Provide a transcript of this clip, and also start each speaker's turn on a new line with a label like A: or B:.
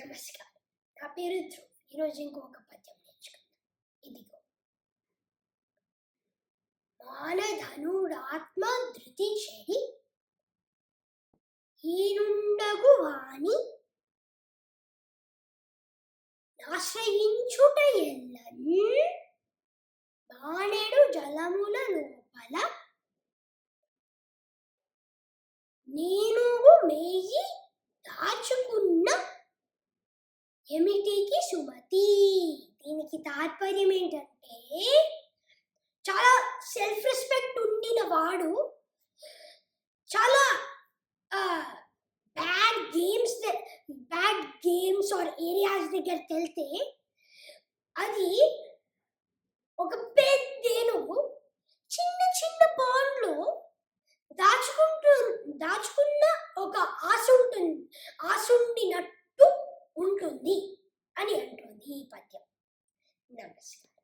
A: నమస్కారం నా పేరు ధ్రువ్ ఈరోజు ఇంకొక పద్యం నేర్చుకుందాం ఇదిగో మానధనుడాత్మ ధృతి చెడి ఈనుండగు వాణి ఆశ్రయించుట ఎల్లన్ బాణెడు జలముల లోపల నేను మేయి దాచుకున్న ఎమిటికి సుమతి? దీనికి తాత్పర్యం ఏంటంటే చాలా సెల్ఫ్ రెస్పెక్ట్ ఉండిన వాడు చాలా bad games bad games or areas దగ్గరికి వెళ్తే అది ఒక పెద్దేనుగు చిన్న చిన్న పాండ్లో దాచుకుంటూ దాచుకున్న ఒక ఆశ ఉంటుంది ఆశ ఉండినట్టు ఉంటుంది అని అంటుంది ఈ పద్యం. నమస్కారం.